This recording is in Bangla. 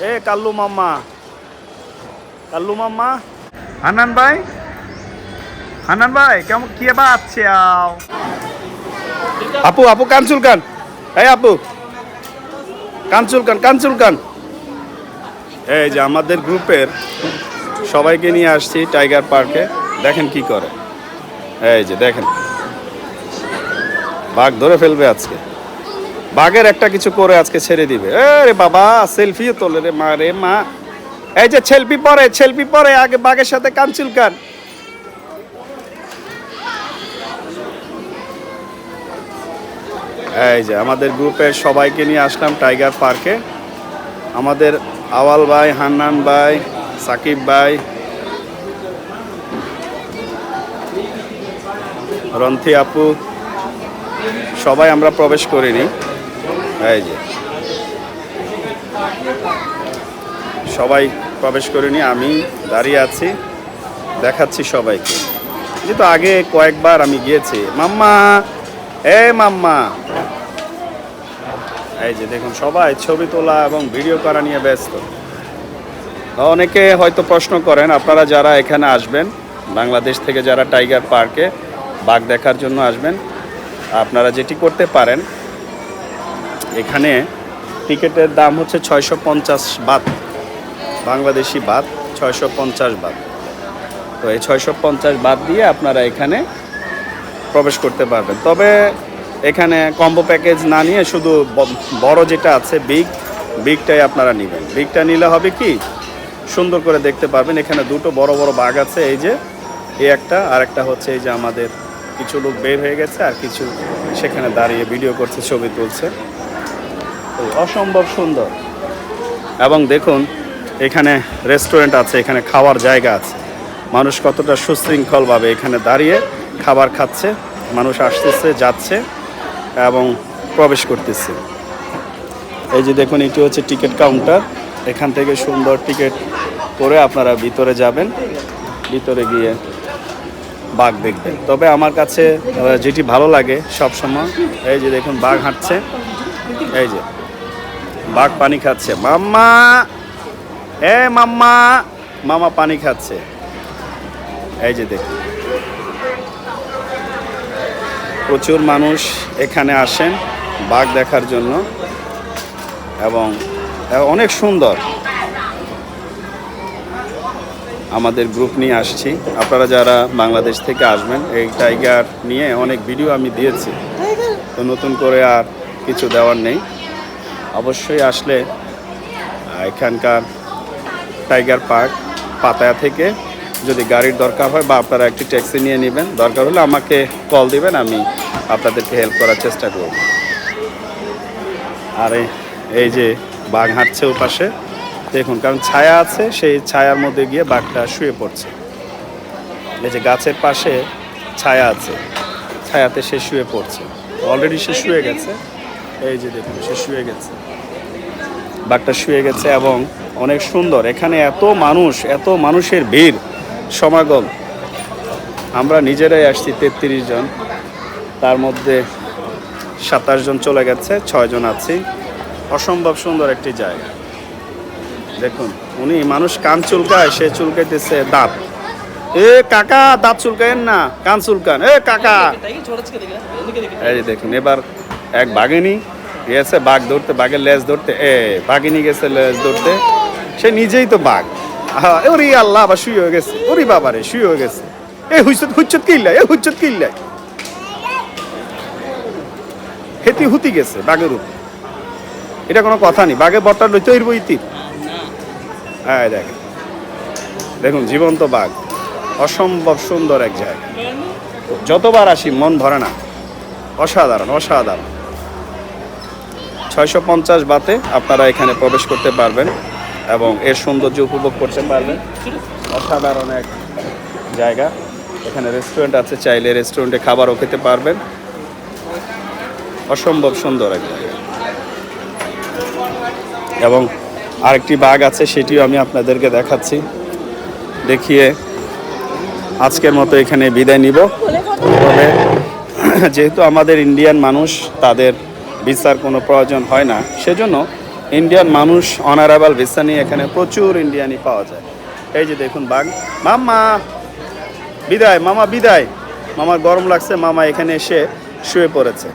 এ কাল্লু মাম্মা। কাল্লু মাম্মা। হানান ভাই? হানান ভাই কেমন কি বা আছে আও? আপু আপু কান চুলকান। এই আপু। কান চুলকান কান চুলকান। এই যে আমাদের গ্রুপের সবাইকে নিয়ে আসছি টাইগার পার্কে। দেখেন কি করে। এই যে দেখেন। বাঘ ধরে ফেলবে আজকে। বাঘের একটা কিছু করে আজকে ছেড়ে দিবে। এ বাবা, সেলফি তোলে রে মা রে মা। এই যে সেলফি পরে সেলফি পরে, আগে বাঘের সাথে কান এই যে আমাদের গ্রুপের সবাইকে নিয়ে আসলাম টাইগার পার্কে। আমাদের আওয়াল ভাই, হান্নান ভাই, সাকিব ভাই, রন্থি আপু, সবাই আমরা প্রবেশ করিনি। এই যে। সবাই প্রবেশ করিনি আমি দাঁড়িয়ে আছি, দেখাচ্ছি সবাইকে। যেহেতু আগে কয়েকবার আমি গিয়েছি। মাম্মা! এ মাম্মা! এই যে দেখুন, সবাই ছবি তোলা এবং ভিডিও করা নিয়ে ব্যস্ত। অনেকে হয়তো প্রশ্ন করেন, আপনারা যারা এখানে আসবেন, বাংলাদেশ থেকে যারা টাইগার পার্কে বাঘ দেখার জন্য আসবেন, আপনারা যেটি করতে পারেন এখানে টিকিটের দাম হচ্ছে ছয়শো পঞ্চাশ বাত, বাংলাদেশি বাত, ছয়শো পঞ্চাশ বাত। তো এই ছয়শো পঞ্চাশ বাত দিয়ে আপনারা এখানে প্রবেশ করতে পারবেন। তবে এখানে কম্বো প্যাকেজ না নিয়ে শুধু বড় যেটা আছে, বিগ, বিগটাই আপনারা নেবেন। বিগটা নিলে হবে কি? সুন্দর করে দেখতে পারবেন। এখানে দুটো বড় বড় বাঘ আছে, এই যে, এই একটা আর একটা হচ্ছে এই যে আমাদের কিছু লোক বের হয়ে গেছে আর কিছু সেখানে দাঁড়িয়ে ভিডিও করছে, ছবি তুলছে। অসম্ভব সুন্দর। এবং দেখুন, এখানে রেস্টুরেন্ট আছে, এখানে খাওয়ার জায়গা আছে। মানুষ কতটা সুশৃঙ্খলভাবে এখানে দাঁড়িয়ে খাবার খাচ্ছে, মানুষ আসতেছে, যাচ্ছে এবং প্রবেশ করতেছে। এই যে দেখুন, এটি হচ্ছে টিকিট কাউন্টার এখান থেকে সুন্দর টিকিট করে আপনারা ভিতরে যাবেন, ভিতরে গিয়ে বাঘ দেখবেন। তবে আমার কাছে যেটি ভালো লাগে সব সময় এই যে দেখুন, বাঘ হাঁটছে। এই যে বাঘ পানি খাচ্ছে। মাম্মা! এ মাম্মা! মামা পানি খাচ্ছে। এই যে দেখুন। প্রচুর মানুষ এখানে আসেন বাঘ দেখার জন্য এবং অনেক সুন্দর। আমাদের গ্রুপ নিয়ে আসছি। আপনারা যারা বাংলাদেশ থেকে আসবেন, এই টাইগার নিয়ে অনেক ভিডিও আমি দিয়েছি। তো নতুন করে আর কিছু দেওয়ার নেই। অবশ্যই আসলে এখানকার টাইগার পার্ক পাতায়া থেকে যদি গাড়ির দরকার হয় বা আপনারা একটি ট্যাক্সি নিয়ে নেবেন, দরকার হলে আমাকে কল দিবেন, আমি আপনাদেরকে হেল্প করার চেষ্টা করব। আর এই- যে বাঘ হাঁটছে ও পাশে দেখুন, কারণ ছায়া আছে, সেই ছায়ার মধ্যে গিয়ে বাঘটা শুয়ে পড়ছে। এই যে গাছের পাশে ছায়া আছে, ছায়াতে সে শুয়ে পড়ছে। অলরেডি সে শুয়ে গেছে। এই যে দেখুন সে শুয়ে গেছে। বাঘটা শুয়ে গেছে এবং অনেক সুন্দর। এখানে এত মানুষ এত মানুষের ভিড় সমাগম। আমরা নিজেরাই আসছি তেত্রিশ জন। তার মধ্যে সাতাশ জন চলে গেছে ছয়জন আছি। অসম্ভব সুন্দর একটি জায়গা। দেখুন উনি মানুষ কান চুলকায় সে চুলকাইতেছে দাঁত। এ কাকা দাঁত চুলকায়েন না কান চুলকান। এ কাকা। এই দেখুন এবার এক বাঘিনী গেছে বাঘ ধরতে বাঘের লেজ ধরতে এ বাঘিনী গেছে লেজ ধরতে। সে নিজেই তো বাঘ। আহা, ওরে আল্লাহ আবার শুয়ে হয়ে গেছে। ওরে বাবারে শুয়ে হয়ে গেছে। এ হুইচত হুচ্চত কিল্লাই এ হুচ্চত কিল্লাই হেতি হুতি গেছে বাঘের উপর। এটা কোনো কথা নেই। বাঘে বট্টা লইতে হইব ইতি। হ্যাঁ দেখেন দেখুন জীবন্ত বাঘ। অসম্ভব সুন্দর এক জায়গা। যতবার আসি মন ভরে না। অসাধারণ অসাধারণ। ছয়শো পঞ্চাশ বাতে আপনারা এখানে প্রবেশ করতে পারবেন এবং এর সৌন্দর্য উপভোগ করতে পারবেন। অসাধারণ এক জায়গা। এখানে রেস্টুরেন্ট আছে, চাইলে রেস্টুরেন্টে খাবারও খেতে পারবেন। অসম্ভব সুন্দর এক এবং আরেকটি বাঘ আছে, সেটিও আমি আপনাদেরকে দেখাচ্ছি। দেখিয়ে আজকের মতো এখানে বিদায় নিব। যেহেতু আমাদের ইন্ডিয়ান মানুষ, তাদের ভিসার কোনো প্রয়োজন হয় না। সেজন্য ইন্ডিয়ান মানুষ অনারেবল ভিসা নিয়ে এখানে প্রচুর ইন্ডিয়ানই পাওয়া যায়। এই যে দেখুন বাঘ। মামা বিদায় মামা বিদায়। মামার গরম লাগছে, মামা এখানে এসে শুয়ে পড়েছে।